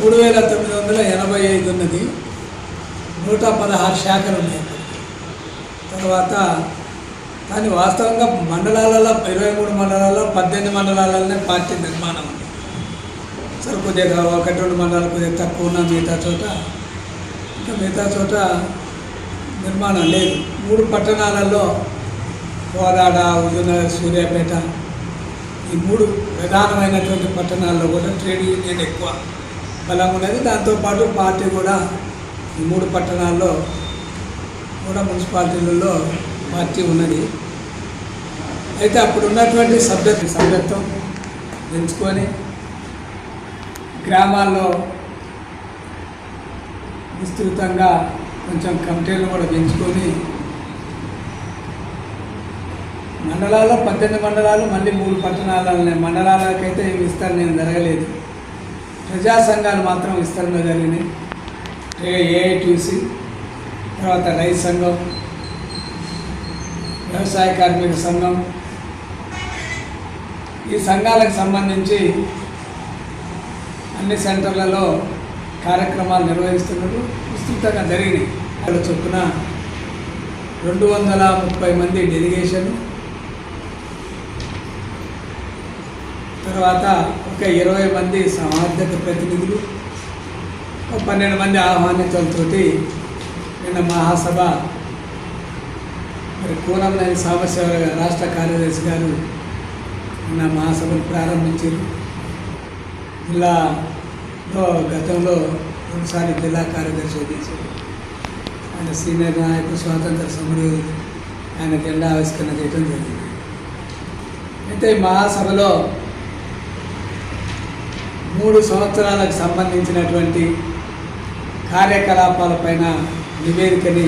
మూడు వేల తొమ్మిది వందల ఎనభై ఐదు ఉన్నది. నూట పదహారు శాఖలు ఉన్నాయి. తర్వాత కానీ వాస్తవంగా మండలాలలో ఇరవై మూడు మండలాల్లో పద్దెనిమిది మండలాలలోనే పార్టీ నిర్మాణం ఉంది. సరే కొద్దిగా ఒకటి రెండు మండలాలు కొద్దిగా తక్కువ ఉన్న మిగతా చోట. ఇంకా మిగతా చోట నిర్మాణం లేదు. మూడు పట్టణాలలో కోదాడ హుజూర్నగర్ సూర్యాపేట ఈ మూడు ప్రధానమైనటువంటి పట్టణాల్లో కూడా ట్రేడ్ యూనియన్ ఎక్కువ. బలం ఉన్నది. దాంతోపాటు పార్టీ కూడా ఈ మూడు పట్టణాల్లో కూడా మున్సిపాలిటీలలో పార్టీ ఉన్నది. అయితే అప్పుడు ఉన్నటువంటి సభ్యత్ సభ్యత్వం పెంచుకొని గ్రామాల్లో విస్తృతంగా కొంచెం కమిటీలు కూడా పెంచుకొని మండలాల్లో పద్దెనిమిది మండలాలు మళ్ళీ మూడు పట్టణాలనే మండలాలకైతే విస్తరణ జరగలేదు. ప్రజా సంఘాలు మాత్రం విస్తరణ జరిగినాయి ఏఐటీసీ తర్వాత రైతు సంఘం వ్యవసాయ కార్మిక సంఘం. ఈ సంఘాలకు సంబంధించి అన్ని సెంటర్లలో కార్యక్రమాలు నిర్వహిస్తున్నారు విస్తృతంగా జరిగినాయి. అక్కడ చొప్పున రెండు వందల ముప్పై మంది డెలిగేషన్ తర్వాత ఒక ఇరవై మంది సమార్థక ప్రతినిధులు ఒక పన్నెండు మంది ఆహ్వానితులతోటి నిన్న మహాసభ మరి కూరంనేని సాంబశివరావు గారు రాష్ట్ర కార్యదర్శి గారు నిన్న మహాసభను ప్రారంభించారు. జిల్లాలో గతంలో రెండుసార్లు జిల్లా కార్యదర్శి చేశారు ఆయన సీనియర్ నాయకుడు స్వాతంత్ర సమరయోధుడు ఆయన జెండా ఆవిష్కరణ చేయడం జరిగింది. అయితే మహాసభలో మూడు సంవత్సరాలకు సంబంధించినటువంటి కార్యకలాపాలపైన నివేదికని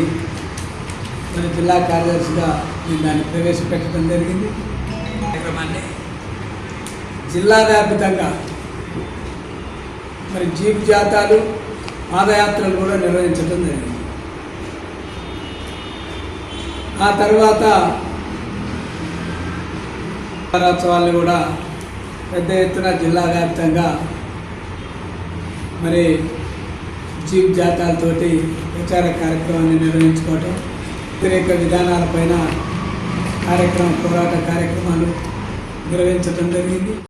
మన జిల్లా కార్యదర్శిగా నేను దాన్ని ప్రవేశపెట్టడం జరిగింది. కార్యక్రమాన్ని జిల్లా వ్యాప్తంగా మరి జీప్ జాతాలు పాదయాత్రలు కూడా నిర్వహించడం జరిగింది. ఆ తర్వాత వారోత్సవాలను కూడా పెద్ద ఎత్తున జిల్లా వ్యాప్తంగా మరి జీప్ జాతాలతోటి ప్రచార కార్యక్రమాన్ని నిర్వహించుకోవటం వ్యతిరేక విధానాలపైన కార్యక్రమం పోరాట కార్యక్రమాలు నిర్వహించడం జరిగింది.